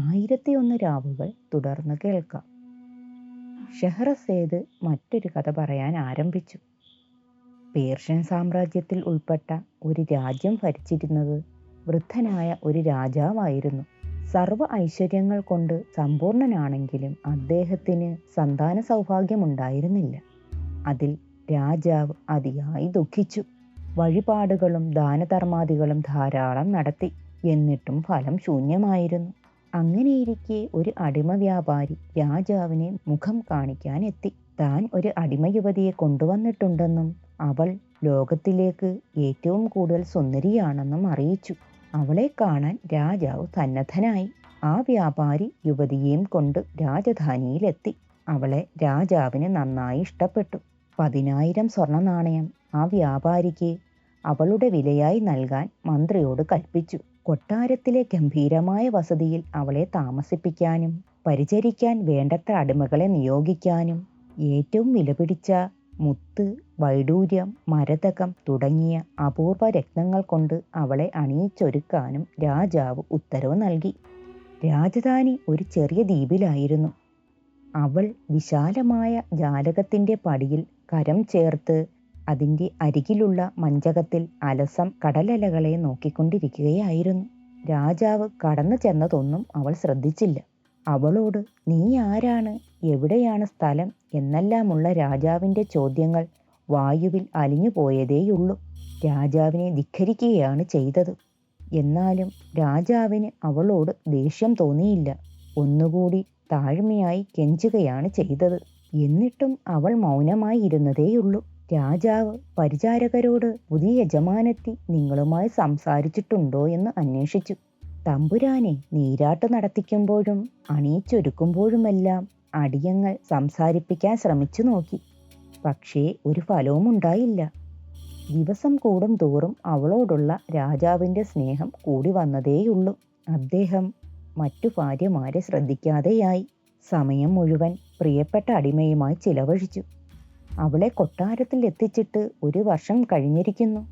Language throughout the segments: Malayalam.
ആയിരത്തിയൊന്ന് രാവുകൾ തുടർന്ന് കേൾക്കാം. ഷെഹ്റസേദ് മറ്റൊരു കഥ പറയാൻ ആരംഭിച്ചു. പേർഷ്യൻ സാമ്രാജ്യത്തിൽ ഉൾപ്പെട്ട ഒരു രാജ്യം ഭരിച്ചിരുന്നത് വൃദ്ധനായ ഒരു രാജാവായിരുന്നു. സർവ ഐശ്വര്യങ്ങൾ കൊണ്ട് സമ്പൂർണനാണെങ്കിലും അദ്ദേഹത്തിന് സന്താന സൗഭാഗ്യമുണ്ടായിരുന്നില്ല. അതിൽ രാജാവ് അതിയായി ദുഃഖിച്ചു. വഴിപാടുകളും ദാനധർമാദികളും ധാരാളം നടത്തി. എന്നിട്ടും ഫലം ശൂന്യമായിരുന്നു. അങ്ങനെയിരിക്കെ ഒരു അടിമ വ്യാപാരി രാജാവിനെ മുഖം കാണിക്കാൻ എത്തി താൻ ഒരു അടിമ യുവതിയെ കൊണ്ടുവന്നിട്ടുണ്ടെന്നും അവൾ ലോകത്തിലേക്ക് ഏറ്റവും കൂടുതൽ സുന്ദരിയാണെന്നും അറിയിച്ചു. അവളെ കാണാൻ രാജാവ് സന്നദ്ധനായി. ആ വ്യാപാരി യുവതിയെയും കൊണ്ട് രാജധാനിയിലെത്തി. അവളെ രാജാവിന് നന്നായി ഇഷ്ടപ്പെട്ടു. പതിനായിരം സ്വർണ നാണയം ആ വ്യാപാരിക്ക് അവളുടെ വിലയായി നൽകാൻ മന്ത്രിയോട് കൽപ്പിച്ചു. കൊട്ടാരത്തിലെ ഗംഭീരമായ വസതിയിൽ അവളെ താമസിപ്പിക്കാനും പരിചരിക്കാൻ വേണ്ടത്ര അടിമകളെ നിയോഗിക്കാനും ഏറ്റവും വിലപിടിച്ച മുത്ത് വൈഡൂര്യം മരതകം തുടങ്ങിയ അപൂർവ രത്നങ്ങൾ കൊണ്ട് അവളെ അണിയിച്ചൊരുക്കാനും രാജാവ് ഉത്തരവ് നൽകി. രാജധാനി ഒരു ചെറിയ ദ്വീപിലായിരുന്നു. അവൾ വിശാലമായ ജാലകത്തിന്റെ പടിയിൽ കരം ചേർത്ത് അതിന്റെ അരികിലുള്ള മഞ്ചകത്തിൽ അലസം കടലലകളെ നോക്കിക്കൊണ്ടിരിക്കുകയായിരുന്നു. രാജാവ് കടന്നു ചെന്നതൊന്നും അവൾ ശ്രദ്ധിച്ചില്ല. അവളോട് നീ ആരാണ്? എവിടെയാണ് സ്ഥലം? എന്നെല്ലാമുള്ള രാജാവിന്റെ ചോദ്യങ്ങൾ വായുവിൽ അലിഞ്ഞു പോയതേയുള്ളൂ. രാജാവിനെ ധിഖരിക്കുകയാണ് ചെയ്തത്. എന്നാലും രാജാവിന് അവളോട് ദേഷ്യം തോന്നിയില്ല. ഒന്നുകൂടി താഴ്മയായി കെഞ്ചുകയാണ് ചെയ്തത്. എന്നിട്ടും അവൾ മൗനമായി ഇരുന്നതേയുള്ളൂ രാജാവ് പരിചാരകരോട് പുതിയ യജമാനത്തി നിങ്ങളുമായി സംസാരിച്ചിട്ടുണ്ടോ എന്ന് അന്വേഷിച്ചു. തമ്പുരാനെ നീരാട്ട് നടത്തിക്കുമ്പോഴും അണിയിച്ചൊരുക്കുമ്പോഴുമെല്ലാം അടിയങ്ങൾ സംസാരിപ്പിക്കാൻ ശ്രമിച്ചു നോക്കി. പക്ഷേ ഒരു ഫലവും ഉണ്ടായില്ല. ദിവസം കൂടും തോറും അവളോടുള്ള രാജാവിന്റെ സ്നേഹം കൂടി വന്നതേയുള്ളൂ. അദ്ദേഹം മറ്റു ഭാര്യമാരെ ശ്രദ്ധിക്കാതെയായി. സമയം മുഴുവൻ പ്രിയപ്പെട്ട അടിമയുമായി ചിലവഴിച്ചു. അവളെ കൊട്ടാരത്തിൽ എത്തിച്ചിട്ട് ഒരു വർഷം കഴിഞ്ഞിരിക്കുന്നു.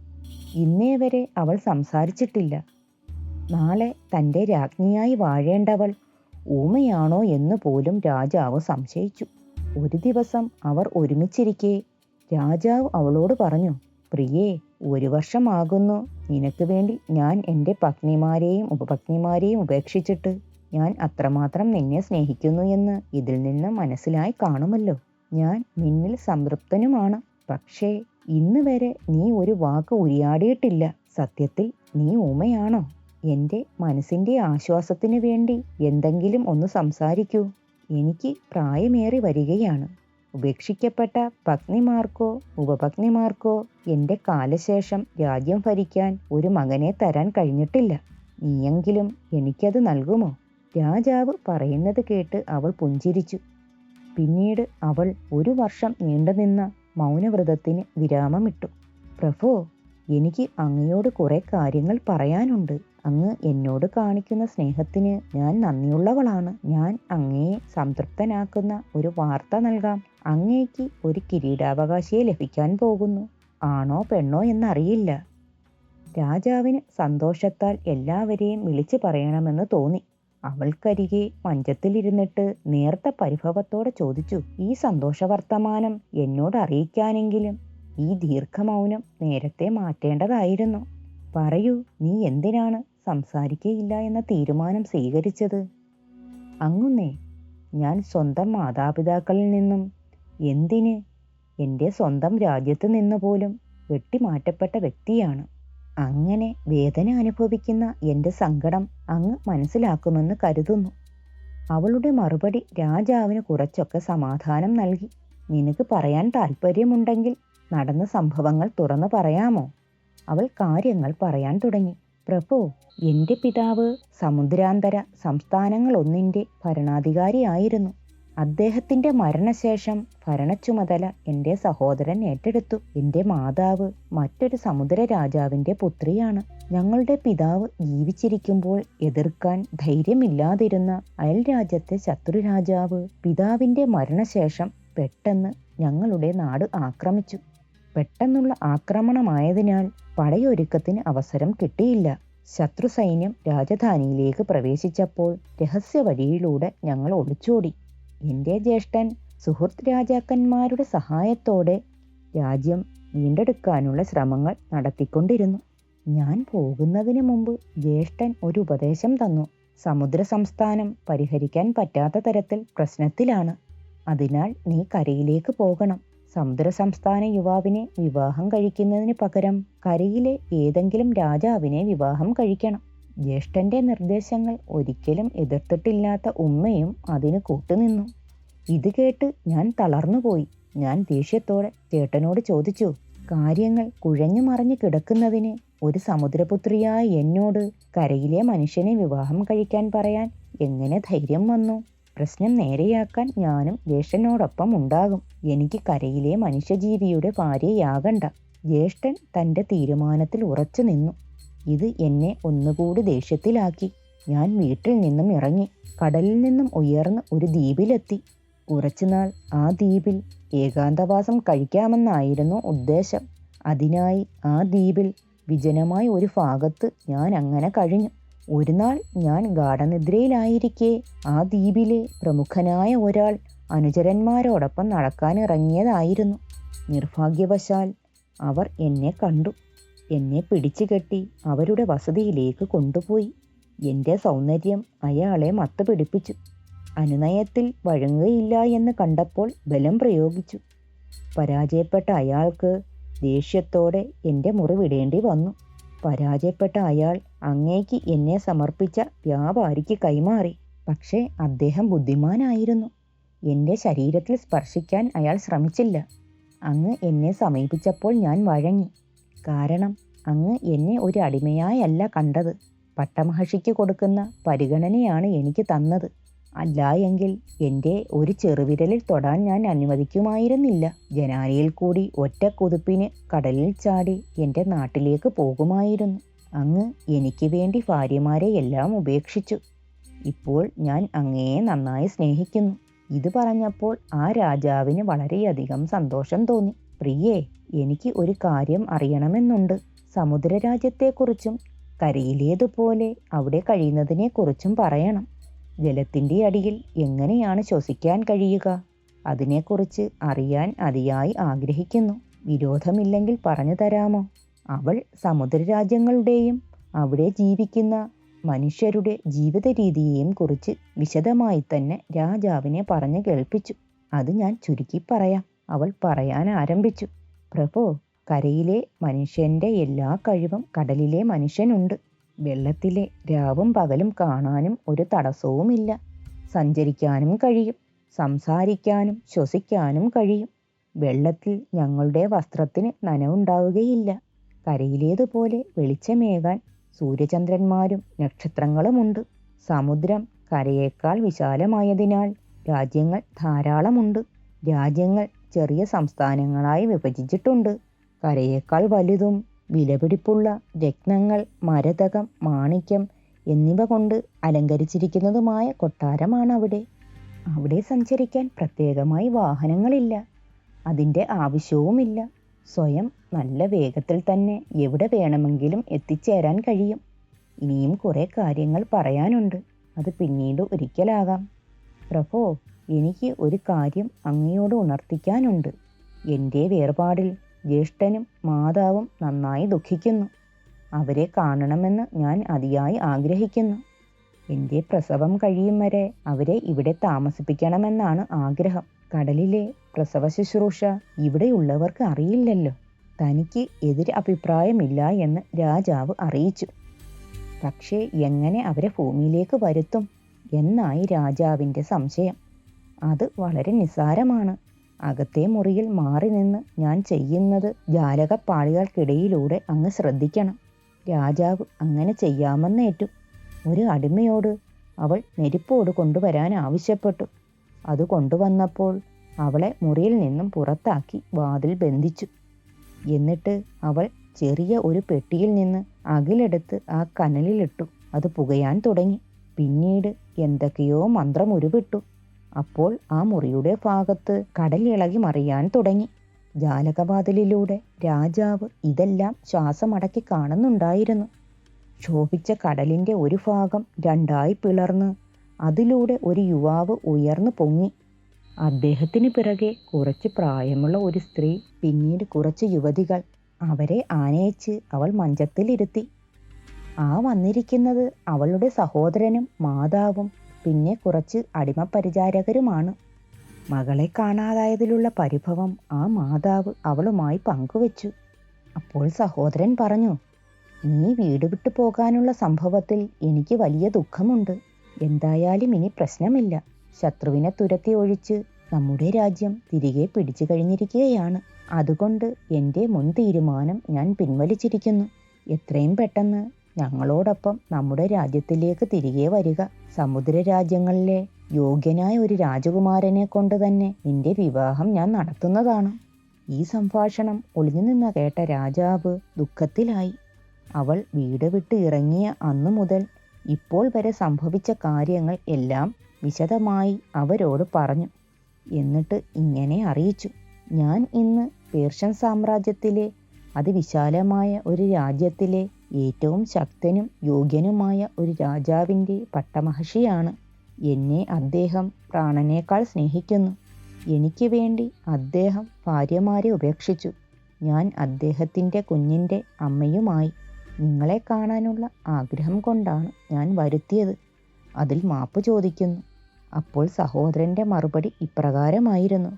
ഇന്നേ വരെ അവൾ സംസാരിച്ചിട്ടില്ല. നാളെ തന്റെ രാജ്ഞിയായി വാഴേണ്ടവൾ ഊമയാണോ എന്ന് പോലും രാജാവ് സംശയിച്ചു. ഒരു ദിവസം അവർ ഒരുമിച്ചിരിക്കെ രാജാവ് അവളോട് പറഞ്ഞു പ്രിയേ ഒരു വർഷമാകുന്നു. നിനക്ക് വേണ്ടി ഞാൻ എന്റെ പത്നിമാരെയും ഉപപത്നിമാരെയും ഉപേക്ഷിച്ചിട്ട് ഞാൻ അത്രമാത്രം നിന്നെ സ്നേഹിക്കുന്നു എന്ന് ഇതിൽ നിന്ന് മനസ്സിലായി കാണുമല്ലോ. ഞാൻ നിന്നിൽ സംതൃപ്തനുമാണ്. പക്ഷേ ഇന്ന് വരെ നീ ഒരു വാക്ക് ഉരിയാടിയിട്ടില്ല. സത്യത്തിൽ നീ ഉമയാണോ? എന്റെ മനസ്സിന്റെ ആശ്വാസത്തിന് വേണ്ടി എന്തെങ്കിലും ഒന്ന് സംസാരിക്കൂ. എനിക്ക് പ്രായമേറി വരികയാണ്. ഉപേക്ഷിക്കപ്പെട്ട പത്നിമാർക്കോ ഉപപത്നിമാർക്കോ എന്റെ കാലശേഷം രാജ്യം ഭരിക്കാൻ ഒരു മകനെ തരാൻ കഴിഞ്ഞിട്ടില്ല. നീയെങ്കിലും എനിക്കത് നൽകുമോ? രാജാവ് പറയുന്നത് കേട്ട് അവൾ പുഞ്ചിരിച്ചു. പിന്നീട് അവൾ ഒരു വർഷം നീണ്ടുനിന്ന മൗനവ്രതത്തിന് വിരാമമിട്ടു. പ്രഭോ എനിക്ക് അങ്ങയോട് കുറെ കാര്യങ്ങൾ പറയാനുണ്ട്. അങ്ങ് എന്നോട് കാണിക്കുന്ന സ്നേഹത്തിന് ഞാൻ നന്ദിയുള്ളവളാണ്. ഞാൻ അങ്ങയെ സംതൃപ്തനാക്കുന്ന ഒരു വാർത്ത നൽകാം. അങ്ങേക്ക് ഒരു കിരീടാവകാശിയെ ലഭിക്കാൻ പോകുന്നു. ആണോ പെണ്ണോ എന്നറിയില്ല. രാജാവിന് സന്തോഷത്താൽ എല്ലാവരെയും വിളിച്ചു പറയണമെന്ന് തോന്നി. അവൾക്കരികെ മഞ്ചത്തിലിരുന്നിട്ട് നേർത്ത പരിഭവത്തോടെ ചോദിച്ചു ഈ സന്തോഷവർത്തമാനം എന്നോട് അറിയിക്കാനെങ്കിലും ഈ ദീർഘമൗനം നേരത്തെ മാറ്റേണ്ടതായിരുന്നു. പറയൂ നീ എന്തിനാണ് സംസാരിക്കയില്ല എന്ന തീരുമാനം സ്വീകരിച്ചത്? അങ്ങുന്നേ ഞാൻ സ്വന്തം മാതാപിതാക്കളിൽ നിന്നും എന്തിന് എന്റെ സ്വന്തം രാജ്യത്ത് നിന്ന് പോലും വെട്ടിമാറ്റപ്പെട്ട വ്യക്തിയാണ്. അങ്ങനെ വേദന അനുഭവിക്കുന്ന എന്റെ സങ്കടം അങ്ങ് മനസ്സിലാക്കുമെന്ന് കരുതുന്നു. അവളുടെ മറുപടി രാജാവിന് കുറച്ചൊക്കെ സമാധാനം നൽകി. നിനക്ക് പറയാൻ താല്പര്യമുണ്ടെങ്കിൽ നടന്ന സംഭവങ്ങൾ തുറന്നു പറയാമോ? അവൾ കാര്യങ്ങൾ പറയാൻ തുടങ്ങി. പ്രഭു എന്റെ പിതാവ് സമുദ്രാന്തര സംസ്ഥാനങ്ങളൊന്നിന്റെ ഭരണാധികാരിയായിരുന്നു അദ്ദേഹത്തിന്റെ മരണശേഷം ഭരണച്ചുമതല എന്റെ സഹോദരൻ ഏറ്റെടുത്തു. എന്റെ മാതാവ് മറ്റൊരു സമുദ്ര രാജാവിന്റെ പുത്രിയാണ്. ഞങ്ങളുടെ പിതാവ് ജീവിച്ചിരിക്കുമ്പോൾ എതിർക്കാൻ ധൈര്യമില്ലാതിരുന്ന അയൽ രാജ്യത്തെ ശത്രു രാജാവ് പിതാവിന്റെ മരണശേഷം പെട്ടെന്ന് ഞങ്ങളുടെ നാട് ആക്രമിച്ചു. പെട്ടെന്നുള്ള ആക്രമണമായതിനാൽ പടയൊരുക്കത്തിന് അവസരം കിട്ടിയില്ല. ശത്രു സൈന്യം രാജധാനിയിലേക്ക് പ്രവേശിച്ചപ്പോൾ രഹസ്യ വഴിയിലൂടെ ഞങ്ങൾ ഒളിച്ചോടി. എന്റെ ജ്യേഷ്ഠൻ സുഹൃത്ത് രാജാക്കന്മാരുടെ സഹായത്തോടെ രാജ്യം വീണ്ടെടുക്കാനുള്ള ശ്രമങ്ങൾ നടത്തിക്കൊണ്ടിരുന്നു. ഞാൻ പോകുന്നതിന് മുമ്പ് ജ്യേഷ്ഠൻ ഒരു ഉപദേശം തന്നു. സമുദ്ര സംസ്ഥാനം പരിഹരിക്കാൻ പറ്റാത്ത തരത്തിൽ പ്രശ്നത്തിലാണ്. അതിനാൽ നീ കരയിലേക്ക് പോകണം. സമുദ്ര സംസ്ഥാന യുവാവിനെ വിവാഹം കഴിക്കുന്നതിന് പകരം കരയിലെ ഏതെങ്കിലും രാജാവിനെ വിവാഹം കഴിക്കണം. ജ്യേഷ്ഠന്റെ നിർദ്ദേശങ്ങൾ ഒരിക്കലും എതിർത്തിട്ടില്ലാത്ത ഉമ്മയും അതിന് കൂട്ടുനിന്നു. ഇത് കേട്ട് ഞാൻ തളർന്നുപോയി. ഞാൻ ദേഷ്യത്തോടെ ചേട്ടനോട് ചോദിച്ചു കാര്യങ്ങൾ കുഴഞ്ഞു മറിഞ്ഞു കിടക്കുന്നതിന് ഒരു സമുദ്രപുത്രിയായ എന്നോട് കരയിലെ മനുഷ്യനെ വിവാഹം കഴിക്കാൻ പറയാൻ എങ്ങനെ ധൈര്യം വന്നു? പ്രശ്നം നേരെയാക്കാൻ ഞാനും ജ്യേഷ്ഠനോടൊപ്പം ഉണ്ടാകും. എനിക്ക് കരയിലെ മനുഷ്യജീവിയുടെ ഭാര്യയാകണ്ട. ജ്യേഷ്ഠൻ തന്റെ തീരുമാനത്തിൽ ഉറച്ചു നിന്നു ഇത് എന്നെ ഒന്നുകൂടി ദേഷ്യത്തിലാക്കി. ഞാൻ വീട്ടിൽ നിന്നും ഇറങ്ങി കടലിൽ നിന്നും ഉയർന്ന് ഒരു ദ്വീപിലെത്തി. കുറച്ചുനാൾ ആ ദ്വീപിൽ ഏകാന്തവാസം കഴിക്കാമെന്നായിരുന്നു ഉദ്ദേശം. അതിനായി ആ ദ്വീപിൽ വിജനമായ ഒരു ഭാഗത്ത് ഞാൻ അങ്ങനെ കഴിഞ്ഞു. ഒരു നാൾ ഞാൻ ഗാഠനിദ്രയിലായിരിക്കെ ആ ദ്വീപിലെ പ്രമുഖനായ ഒരാൾ അനുചരന്മാരോടൊപ്പം നടക്കാനിറങ്ങിയതായിരുന്നു. നിർഭാഗ്യവശാൽ അവർ എന്നെ കണ്ടു. എന്നെ പിടിച്ചുകെട്ടി അവരുടെ വസതിയിലേക്ക് കൊണ്ടുപോയി. എന്റെ സൗന്ദര്യം അയാളെ മത്ത് പിടിപ്പിച്ചു. അനുനയത്തിൽ വഴങ്ങുകയില്ല എന്ന് കണ്ടപ്പോൾ ബലം പ്രയോഗിച്ചു. പരാജയപ്പെട്ട അയാൾക്ക് ദേഷ്യത്തോടെ എന്റെ മുറിവിടേണ്ടി വന്നു. പരാജയപ്പെട്ട അയാൾ അങ്ങേക്ക് എന്നെ സമർപ്പിച്ച വ്യാപാരിക്ക് കൈമാറി. പക്ഷേ അദ്ദേഹം ബുദ്ധിമാനായിരുന്നു. എന്റെ ശരീരത്തിൽ സ്പർശിക്കാൻ അയാൾ ശ്രമിച്ചില്ല. അങ്ങ് എന്നെ സമീപിച്ചപ്പോൾ ഞാൻ വഴങ്ങി. കാരണം അങ്ങ് എന്നെ ഒരു അടിമയായല്ല കണ്ടത്. പട്ടമഹർഷിക്ക് കൊടുക്കുന്ന പരിഗണനയാണ് എനിക്ക് തന്നത്. അല്ല എങ്കിൽ എന്റെ ഒരു ചെറുവിരലിൽ തൊടാൻ ഞാൻ അനുവദിക്കുമായിരുന്നില്ല. ജനാലയിൽ കൂടി ഒറ്റ കുതിപ്പിന് കടലിൽ ചാടി എന്റെ നാട്ടിലേക്ക് പോകുമായിരുന്നു. അങ്ങ് എനിക്ക് വേണ്ടി ഭാര്യമാരെ എല്ലാം ഉപേക്ഷിച്ചു. ഇപ്പോൾ ഞാൻ അങ്ങയെ നന്നായി സ്നേഹിക്കുന്നു. ഇത് പറഞ്ഞപ്പോൾ ആ രാജാവിന് വളരെയധികം സന്തോഷം തോന്നി. പ്രിയേ എനിക്ക് ഒരു കാര്യം അറിയണമെന്നുണ്ട്. സമുദ്രരാജ്യത്തെക്കുറിച്ചും കരയിലേതുപോലെ അവിടെ കഴിയുന്നതിനെക്കുറിച്ചും പറയണം. ജലത്തിന്റെ അടിയിൽ എങ്ങനെയാണ് ശ്വസിക്കാൻ കഴിയുക? അതിനെക്കുറിച്ച് അറിയാൻ അതിയായി ആഗ്രഹിക്കുന്നു. വിരോധമില്ലെങ്കിൽ പറഞ്ഞു തരാമോ? അവൾ സമുദ്രരാജ്യങ്ങളുടെയും അവിടെ ജീവിക്കുന്ന മനുഷ്യരുടെ ജീവിത രീതിയെയും കുറിച്ച് വിശദമായി തന്നെ രാജാവിനെ പറഞ്ഞു കേൾപ്പിച്ചു. അത് ഞാൻ ചുരുക്കി പറയാം. അവൾ പറയാൻ ആരംഭിച്ചു. പ്രഭു കരയിലെ മനുഷ്യന്റെ എല്ലാ കഴിവും കടലിലെ മനുഷ്യനുണ്ട്. വെള്ളത്തിലെ രാവും പകലും കാണാനും ഒരു തടസ്സവുമില്ല. സഞ്ചരിക്കാനും കഴിയും സംസാരിക്കാനും ശ്വസിക്കാനും കഴിയും. വെള്ളത്തിൽ ഞങ്ങളുടെ വസ്ത്രത്തിന് നനവുണ്ടാവുകയില്ല. കരയിലേതുപോലെ വെളിച്ചമേകാൻ സൂര്യചന്ദ്രന്മാരും നക്ഷത്രങ്ങളുമുണ്ട്. സമുദ്രം കരയേക്കാൾ വിശാലമായതിനാൽ രാജ്യങ്ങൾ ധാരാളമുണ്ട്. രാജ്യങ്ങൾ ചെറിയ സംസ്ഥാനങ്ങളായി വിഭജിച്ചിട്ടുണ്ട്. കരയേക്കാൾ വലുതും വിലപിടിപ്പുള്ള രത്നങ്ങൾ മരതകം മാണിക്യം എന്നിവ കൊണ്ട് അലങ്കരിച്ചിരിക്കുന്നതുമായ കൊട്ടാരമാണ് അവിടെ അവിടെ സഞ്ചരിക്കാൻ പ്രത്യേകമായി വാഹനങ്ങളില്ല. അതിന്റെ ആവശ്യവുമില്ല. സ്വയം നല്ല വേഗത്തിൽ തന്നെ എവിടെ വേണമെങ്കിലും എത്തിച്ചേരാൻ കഴിയും. ഇനിയും കുറേ കാര്യങ്ങൾ പറയാനുണ്ട്. അത് പിന്നീട് ഒരിക്കലാകാം. പ്രഭോ എനിക്ക് ഒരു കാര്യം അങ്ങയോട് ഉണർത്തിക്കാനുണ്ട്. എന്റെ വേർപാടിൽ ജ്യേഷ്ഠനും മാതാവും നന്നായി ദുഃഖിക്കുന്നു. അവരെ കാണണമെന്ന് ഞാൻ അതിയായി ആഗ്രഹിക്കുന്നു. എന്റെ പ്രസവം കഴിയും വരെ അവരെ ഇവിടെ താമസിപ്പിക്കണമെന്നാണ് ആഗ്രഹം. കടലിലെ പ്രസവ ശുശ്രൂഷ ഇവിടെയുള്ളവർക്ക് അറിയില്ലല്ലോ. തനിക്ക് എതിർ അഭിപ്രായമില്ല എന്ന് രാജാവ് അറിയിച്ചു. പക്ഷേ എങ്ങനെ അവരെ ഭൂമിയിലേക്ക് വരുത്തും? എന്നായി രാജാവിന്റെ സംശയം. അത് വളരെ നിസ്സാരമാണ്. അകത്തെ മുറിയിൽ മാറി നിന്ന് ഞാൻ ചെയ്യുന്നത് ജാലകപ്പാളികൾക്കിടയിലൂടെ അങ്ങ് ശ്രദ്ധിക്കണം. രാജാവ് അങ്ങനെ ചെയ്യാമെന്നേറ്റു. ഒരു അടിമയോട് അവൾ നെരിപ്പോട് കൊണ്ടുവരാൻ ആവശ്യപ്പെട്ടു. അത് കൊണ്ടുവന്നപ്പോൾ അവളെ മുറിയിൽ നിന്നും പുറത്താക്കി വാതിൽ ബന്ധിച്ചു. എന്നിട്ട് അവൾ ചെറിയ ഒരു പെട്ടിയിൽ നിന്ന് അകിലെടുത്ത് ആ കനലിലിട്ടു. അത് പുകയാൻ തുടങ്ങി. പിന്നീട് എന്തൊക്കെയോ മന്ത്രം ഉരുവിട്ടു അപ്പോൾ ആ മുറിയുടെ ഭാഗത്ത് കടൽ ഇളകി മറിയാൻ തുടങ്ങി. ജാലകവാതിലിലൂടെ രാജാവ് ഇതെല്ലാം ശ്വാസമടക്കി കാണുന്നുണ്ടായിരുന്നു. ക്ഷോഭിച്ച കടലിന്റെ ഒരു ഭാഗം രണ്ടായി പിളർന്ന് അതിലൂടെ ഒരു യുവാവ് ഉയർന്നു പൊങ്ങി. അദ്ദേഹത്തിന് പിറകെ കുറച്ച് പ്രായമുള്ള ഒരു സ്ത്രീ പിന്നീട് കുറച്ച് യുവതികൾ അവരെ ആനയിച്ച് അവൾ മഞ്ചത്തിലിരുത്തി. ആ വന്നിരിക്കുന്നത് അവളുടെ സഹോദരനും മാതാവും പിന്നെ കുറച്ച് അടിമപരിചാരകരുമാണ് മകളെ കാണാതായതിലുള്ള പരിഭവം ആ മാതാവ് അവളുമായി പങ്കുവച്ചു. അപ്പോൾ സഹോദരൻ പറഞ്ഞു നീ വീട് വിട്ടു പോകാനുള്ള സംഭവത്തിൽ എനിക്ക് വലിയ ദുഃഖമുണ്ട്. എന്തായാലും ഇനി പ്രശ്നമില്ല. ശത്രുവിനെ തുരത്തി ഒഴിച്ച് നമ്മുടെ രാജ്യം തിരികെ പിടിച്ചു കഴിഞ്ഞിരിക്കുകയാണ്. അതുകൊണ്ട് എന്റെ മുൻ തീരുമാനം ഞാൻ പിൻവലിച്ചിരിക്കുന്നു. എത്രയും പെട്ടെന്ന് ഞങ്ങളോടൊപ്പം നമ്മുടെ രാജ്യത്തിലേക്ക് തിരികെ വരിക. സമുദ്ര രാജ്യങ്ങളിലെ യോഗ്യനായ ഒരു രാജകുമാരനെ കൊണ്ട് തന്നെ നിന്റെ വിവാഹം ഞാൻ നടത്തുന്നതാണ്. ഈ സംഭാഷണം ഒളിഞ്ഞു നിന്ന് കേട്ട രാജാവ് ദുഃഖത്തിലായി. അവൾ വീട് വിട്ട് ഇറങ്ങിയ അന്നു മുതൽ ഇപ്പോൾ വരെ സംഭവിച്ച കാര്യങ്ങൾ എല്ലാം വിശദമായി അവരോട് പറഞ്ഞു. എന്നിട്ട് ഇങ്ങനെ അറിയിച്ചു. ഞാൻ ഇന്ന് പേർഷ്യൻ സാമ്രാജ്യത്തിലെ അതിവിശാലമായ ഒരു രാജ്യത്തിലെ ഏറ്റവും ശക്തനും യോഗ്യനുമായ ഒരു രാജാവിന്റെ പട്ടമഹർഷിയാണ്. എന്നെ അദ്ദേഹം പ്രാണനേക്കാൾ സ്നേഹിക്കുന്നു. എനിക്ക് വേണ്ടി അദ്ദേഹം ഭാര്യമാരെ ഉപേക്ഷിച്ചു. ഞാൻ അദ്ദേഹത്തിന്റെ കുഞ്ഞിന്റെ അമ്മയുമായി. നിങ്ങളെ കാണാനുള്ള ആഗ്രഹം കൊണ്ടാണ് ഞാൻ വരുത്തിയത്. അതിൽ മാപ്പ് ചോദിക്കുന്നു. അപ്പോൾ സഹോദരന്റെ മറുപടി ഇപ്രകാരമായിരുന്നു.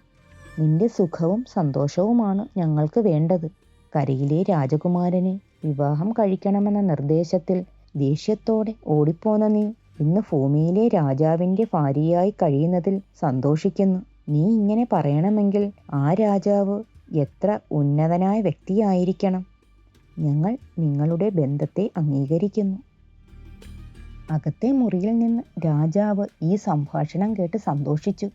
നിന്റെ സുഖവും സന്തോഷവുമാണ് ഞങ്ങൾക്ക് വേണ്ടത്. കരയിലെ രാജകുമാരനെ വിവാഹം കഴിക്കണമെന്ന നിർദ്ദേശത്തിൽ ദേഷ്യത്തോടെ ഓടിപ്പോന്ന നീ ഇന്ന് ഭൂമിയിലെ രാജാവിന്റെ ഭാര്യയായി കഴിയുന്നതിൽ സന്തോഷിക്കുന്നു. നീ ഇങ്ങനെ പറയണമെങ്കിൽ ആ രാജാവ് എത്ര ഉന്നതനായ വ്യക്തിയായിരിക്കണം. ഞങ്ങൾ നിങ്ങളുടെ ബന്ധത്തെ അംഗീകരിക്കുന്നു. അകത്തെ മുറിയിൽ നിന്ന് രാജാവ് ഈ സംഭാഷണം കേട്ട് സന്തോഷിച്ചു.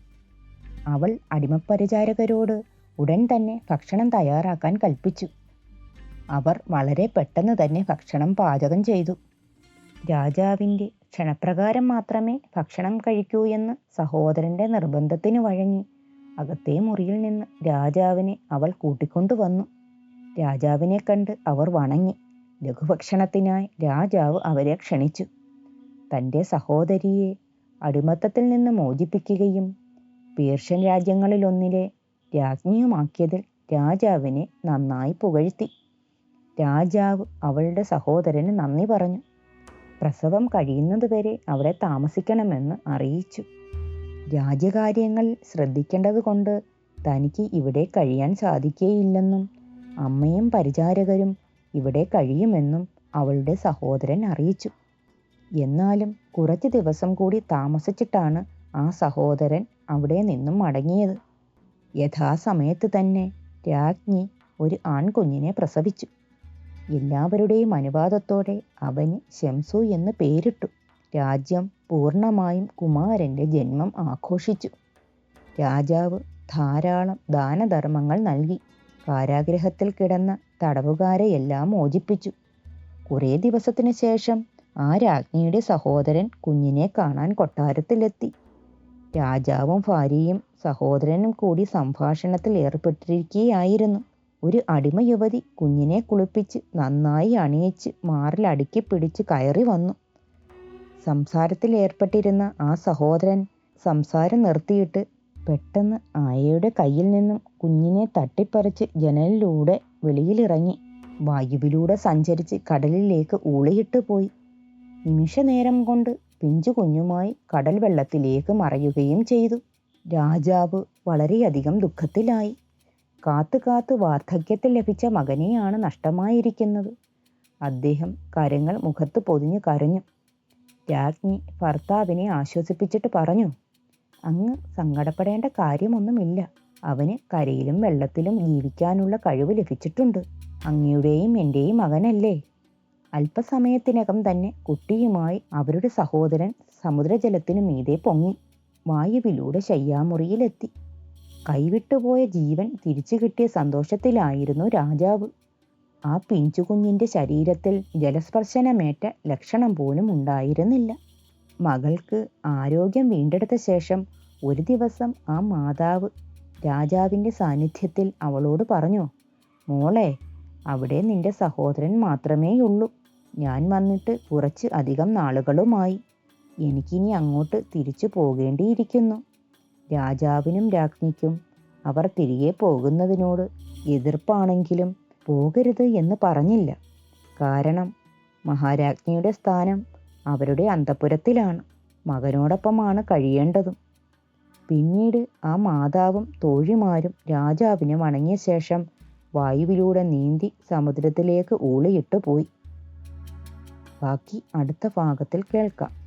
അവൾ അടിമപരിചാരകരോട് ഉടൻ തന്നെ ഭക്ഷണം തയ്യാറാക്കാൻ കൽപ്പിച്ചു. അവർ വളരെ പെട്ടെന്ന് തന്നെ ഭക്ഷണം പാചകം ചെയ്തു. രാജാവിന്റെ ക്ഷണപ്രകാരം മാത്രമേ ഭക്ഷണം കഴിക്കൂ എന്ന് സഹോദരന്റെ നിർബന്ധത്തിന് വഴങ്ങി. അകത്തെ മുറിയിൽ നിന്ന് രാജാവിനെ അവൾ കൂട്ടിക്കൊണ്ടുവന്നു രാജാവിനെ കണ്ട് അവർ വണങ്ങി. ലഘുഭക്ഷണത്തിനായി രാജാവ് അവരെ ക്ഷണിച്ചു. തന്റെ സഹോദരിയെ അടിമത്തത്തിൽ നിന്ന് മോചിപ്പിക്കുകയും പേർഷ്യൻ രാജ്യങ്ങളിലൊന്നിലെ രാജ്ഞിയുമാക്കിയതിൽ രാജാവിനെ നന്നായി പുകഴ്ത്തി. രാജാവ് അവളുടെ സഹോദരന് നന്ദി പറഞ്ഞു. പ്രസവം കഴിയുന്നതുവരെ അവിടെ താമസിക്കണമെന്ന് അറിയിച്ചു. രാജ്യകാര്യങ്ങൾ ശ്രദ്ധിക്കേണ്ടതുകൊണ്ട് തനിക്ക് ഇവിടെ കഴിയാൻ സാധിക്കുകയില്ലെന്നും അമ്മയും പരിചാരകരും ഇവിടെ കഴിയുമെന്നും അവളുടെ സഹോദരൻ അറിയിച്ചു. എന്നാലും കുറച്ച് ദിവസം കൂടി താമസിച്ചിട്ടാണ് ആ സഹോദരൻ അവിടെ നിന്നും മടങ്ങിയത്. യഥാസമയത്ത് തന്നെ രാജ്ഞി ഒരു ആൺകുഞ്ഞിനെ പ്രസവിച്ചു. എല്ലാവരുടെയും അനുവാദത്തോടെ അവന് ശംസു എന്ന് പേരിട്ടു. രാജ്യം പൂർണമായും കുമാരന്റെ ജന്മം ആഘോഷിച്ചു. രാജാവ് ധാരാളം ദാനധർമ്മങ്ങൾ നൽകി. കാരാഗ്രഹത്തിൽ കിടന്ന തടവുകാരെയെല്ലാം മോചിപ്പിച്ചു. കുറേ ദിവസത്തിനു ശേഷം ആ രാജ്ഞിയുടെ സഹോദരൻ കുഞ്ഞിനെ കാണാൻ കൊട്ടാരത്തിലെത്തി. രാജാവും ഭാര്യയും സഹോദരനും കൂടി സംഭാഷണത്തിൽ ഏർപ്പെട്ടിരിക്കുകയായിരുന്നു. ഒരു അടിമ യുവതി കുഞ്ഞിനെ കുളിപ്പിച്ച് നന്നായി അണിയിച്ച് മാറിൽ അടുക്കി പിടിച്ച് കയറി വന്നു. സംസാരത്തിൽ ഏർപ്പെട്ടിരുന്ന ആ സഹോദരൻ സംസാരം നിർത്തിയിട്ട് പെട്ടെന്ന് ആയയുടെ കയ്യിൽ നിന്നും കുഞ്ഞിനെ തട്ടിപ്പറിച്ച് ജനലിലൂടെ വെളിയിലിറങ്ങി. വായുവിലൂടെ സഞ്ചരിച്ച് കടലിലേക്ക് ഊളിയിട്ട് പോയി. നിമിഷനേരം കൊണ്ട് പിഞ്ചു കുഞ്ഞുമായി കടൽ വെള്ളത്തിലേക്ക് മറയുകയും ചെയ്തു. രാജാവ് വളരെയധികം ദുഃഖത്തിലായി. കാത്തു കാത്തു വാർദ്ധക്യത്തിൽ ലഭിച്ച മകനെയാണ് നഷ്ടമായിരിക്കുന്നത്. അദ്ദേഹം കരങ്ങൾ മുഖത്ത് പൊതിഞ്ഞു കരഞ്ഞു. രാജ്ഞി ഭർത്താവിനെ ആശ്വസിപ്പിച്ചിട്ട് പറഞ്ഞു അങ്ങ് സങ്കടപ്പെടേണ്ട കാര്യമൊന്നുമില്ല. അവന് കരയിലും വെള്ളത്തിലും ജീവിക്കാനുള്ള കഴിവ് ലഭിച്ചിട്ടുണ്ട്. അങ്ങയുടെയും എന്റെയും മകനല്ലേ. അല്പസമയത്തിനകം തന്നെ കുട്ടിയുമായി അവരുടെ സഹോദരൻ സമുദ്രജലത്തിനു മീതെ പൊങ്ങി വായുവിലൂടെ ശയ്യാമുറിയിലെത്തി. കൈവിട്ടുപോയ ജീവൻ തിരിച്ചു കിട്ടിയ സന്തോഷത്തിലായിരുന്നു രാജാവ്. ആ പിഞ്ചുകുഞ്ഞിന്റെ ശരീരത്തിൽ ജലസ്പർശനമേറ്റ ലക്ഷണം പോലും ഉണ്ടായിരുന്നില്ല. മകൾക്ക് ആരോഗ്യം വീണ്ടെടുത്ത ശേഷം ഒരു ദിവസം ആ മാതാവ് രാജാവിന്റെ സാന്നിധ്യത്തിൽ അവളോട് പറഞ്ഞു മോളെ അവിടെ നിന്റെ സഹോദരൻ മാത്രമേയുള്ളൂ. ഞാൻ വന്നിട്ട് കുറച്ച് അധികം നാളുകളുമായി. എനിക്കിനി അങ്ങോട്ട് തിരിച്ചു പോകേണ്ടിയിരിക്കുന്നു. രാജാവിനും രാജ്ഞിക്കും അവർ തിരികെ പോകുന്നതിനോട് എതിർപ്പാണെങ്കിലും പോകരുത് എന്ന് പറഞ്ഞില്ല. കാരണം മഹാരാജ്ഞിയുടെ സ്ഥാനം അവരുടെ അന്തപുരത്തിലാണ്. മകനോടൊപ്പമാണ് കഴിയേണ്ടതും. പിന്നീട് ആ മാതാവും തോഴിമാരും രാജാവിനെ വണങ്ങിയ ശേഷം വായുവിലൂടെ നീന്തി സമുദ്രത്തിലേക്ക് ഊളിയിട്ട് പോയി. ബാക്കി അടുത്ത ഭാഗത്തിൽ കേൾക്കാം.